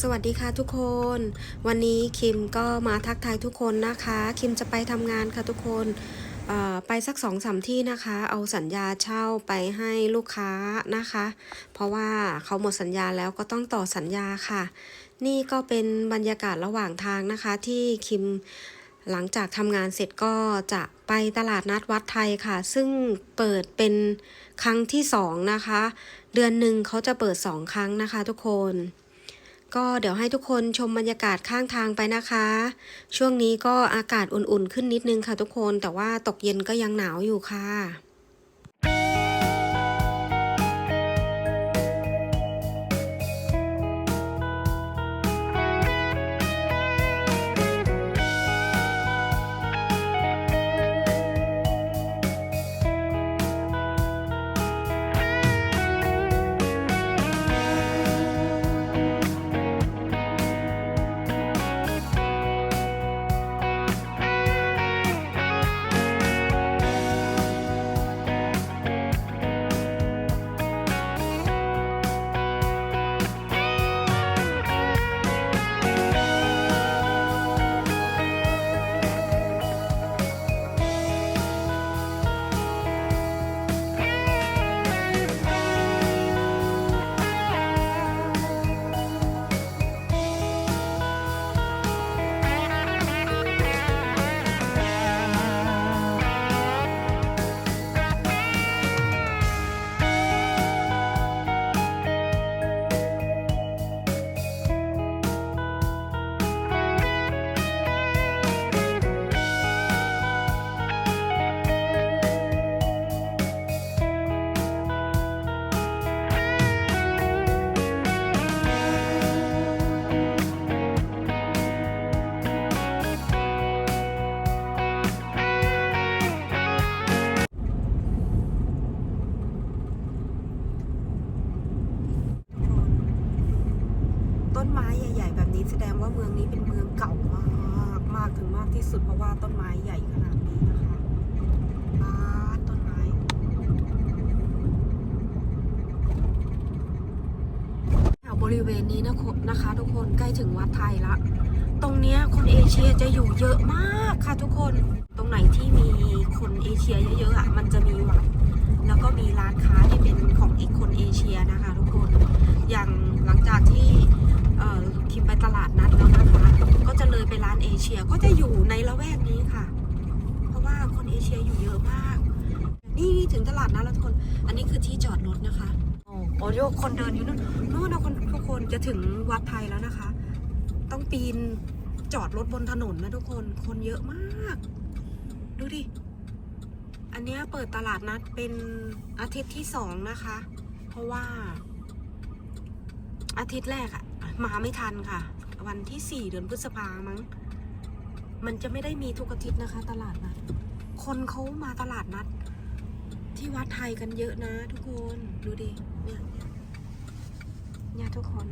สวัสดีค่ะทุกคน วันนี้คิมก็มาทักทายทุกคนนะคะ คิมจะไปทำงานค่ะทุกคนไปสักสองสามที่นะคะ เอาสัญญาเช่าไปให้ลูกค้านะคะ เพราะว่าเขาหมดสัญญาแล้วก็ต้องต่อสัญญาค่ะ นี่ก็เป็นบรรยากาศระหว่างทางนะคะ ที่คิมหลังจากทำงานเสร็จก็จะไปตลาดนัดวัดไทยค่ะ ซึ่งเปิดเป็นครั้งที่สองนะคะ เดือนหนึ่งเขาจะเปิดสองครั้งนะคะทุกคน ก็เดี๋ยวให้ทุกคนชมบรรยากาศข้างทางไปนะคะ ช่วงนี้ก็อากาศอุ่นๆขึ้นนิดนึงค่ะทุกคน แต่ว่าตกเย็นก็ยังหนาวอยู่ค่ะ นี้แสดงว่าเมืองนี้เป็นเมืองเก่ามากมากถึงมากที่สุดเพราะว่าต้นไม้ใหญ่ขนาดนี้นะคะป้าต้นไม้แถวบริเวณนี้นะคนนะคะ ทุกคนใกล้ถึงวัดไทยละ ตรงเนี้ยคนเอเชียจะอยู่เยอะมากค่ะทุกคน ตรงไหนที่มีคนเอเชียเยอะๆอะมันจะมีวัด แล้วก็มีร้านค้าที่เป็นของอีกคนเอเชียนะคะ ทุกคน อย่างหลังจากที่เอ่อคิมไปตลาดนัดแล้วนะคะ ก็จะ เลยไปร้านเอเชียก็จะอยู่ในละแวกนี้ค่ะ เพราะว่าคนเอเชียอยู่เยอะมาก นี่ถึงตลาดนัดแล้วทุกคน อันนี้คือที่จอดรถนะคะโอ้โอโยคนเดินอยู่นู่นนู่นนะคนทุกคนจะถึงวัดไทยแล้วนะคะ ต้องปีนจอดรถบนถนนนะทุกคนคนเยอะมาก ดูดิ อันเนี้ยเปิดตลาดนัดเป็นอาทิตย์ที่สองนะคะ เพราะว่า อาทิตย์แรกอะมาไม่ทันค่ะ วันที่สี่เดือนพฤษภามั้ง มันจะไม่ได้มีทุกอาทิตย์นะคะ ตลาดนัด คนเขามาตลาดนัด ที่วัดไทยกันเยอะนะ ทุกคน ดูดิ เนี่ยเนี่ยทุกคน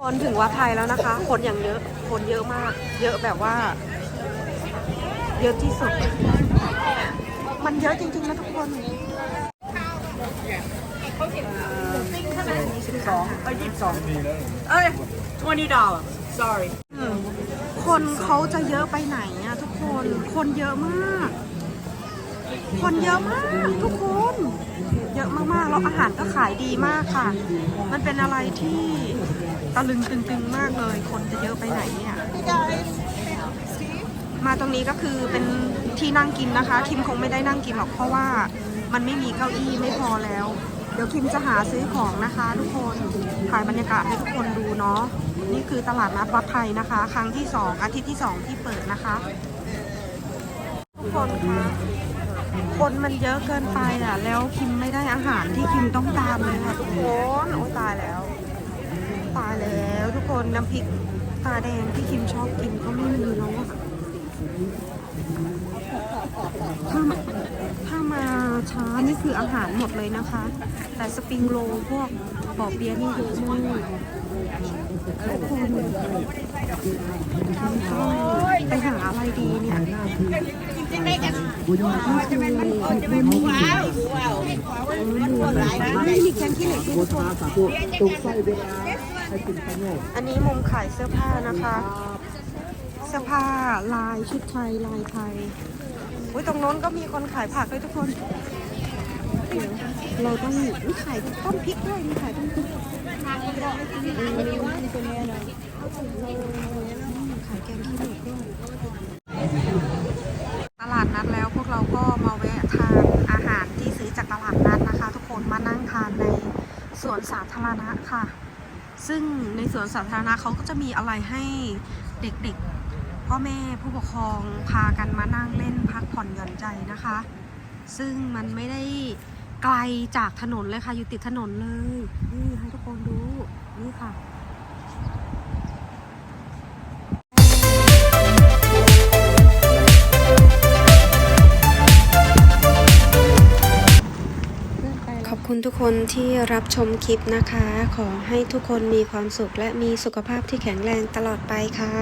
คนถึงวัดไทยแล้วนะคะ คนอย่างเยอะ คนเยอะมาก เยอะแบบว่า เยอะที่สุด มันเยอะจริงๆนะทุกคน สองเอ้ยยี่สิบสองเอ้ย twenty dollar sorry คนเขาจะเยอะไปไหนอะทุกคน คนเยอะมาก คนเยอะมากทุกคน เยอะมากๆ แล้วอาหารก็ขายดีมากค่ะ มันเป็นอะไรที่ตะลึงตึงๆมากเลย คนจะเยอะไปไหนเนี่ย มาตรงนี้ก็คือเป็นที่นั่งกินนะคะ คิมคงไม่ได้นั่งกินหรอกเพราะว่ามันไม่มีเก้าอี้ไม่พอแล้ว เดี๋ยวคิมจะหาซื้อของนะคะทุกคนถ่ายบรรยากาศให้ทุกคนดูเนาะนี่คือตลาดนัดวัดไทยนะคะ ครั้งที่สองอาทิตย์ที่สองที่เปิดนะคะ ทุกคนคะคนมันเยอะเกินไปอะ แล้วคิมไม่ได้อาหารที่คิมต้องการเลยค่ะทุกคนโอ้ตายแล้วตายแล้วทุกคนน้ำพริกตาแดงที่คิมชอบกินก็ไม่มีแล้วอะ ถ้ามาถ้ามาช้านี่คืออาหารหมดเลยนะคะ แต่สปริงโรลพวกปอเปี๊ยะนี่เยอะมากทุกคนก็ไปหาอะไรดีเนี่ยนี่คือมีแกงขี้เหล็กด้วยทุกคนตรงไส้เวลาไอ้อันนี้มุมขายเสื้อผ้านะคะเสื้อผ้าลายชุดไทยลายไทยอุ้ยตรงโน้นก็มีคนขายผักด้วยทุกคน เราต้องอุ๊ยขายต้นพริกด้วยมีขายต้นพริกอืมขายแกงขี้เหล็กด้วยตลาดนัดแล้วพวกเราก็มาแวะทานอาหารที่ซื้อจากตลาดนัดนะคะ ทุกคนมานั่งทานในสวนสาธารณะค่ะ ซึ่งในสวนสาธารณะเขาก็จะมีอะไรให้เด็กๆ พ่อแม่ผู้ปกครองพากันมานั่งเล่นพักผ่อนหย่อนใจนะคะ ซึ่งมันไม่ได้ไกลจากถนนเลยค่ะ อยู่ติดถนนเลย นี่ให้ทุกคนดูนี่ค่ะขอบคุณทุกคนที่รับชมคลิปนะคะ ขอให้ทุกคนมีความสุขและมีสุขภาพที่แข็งแรงตลอดไปค่ะ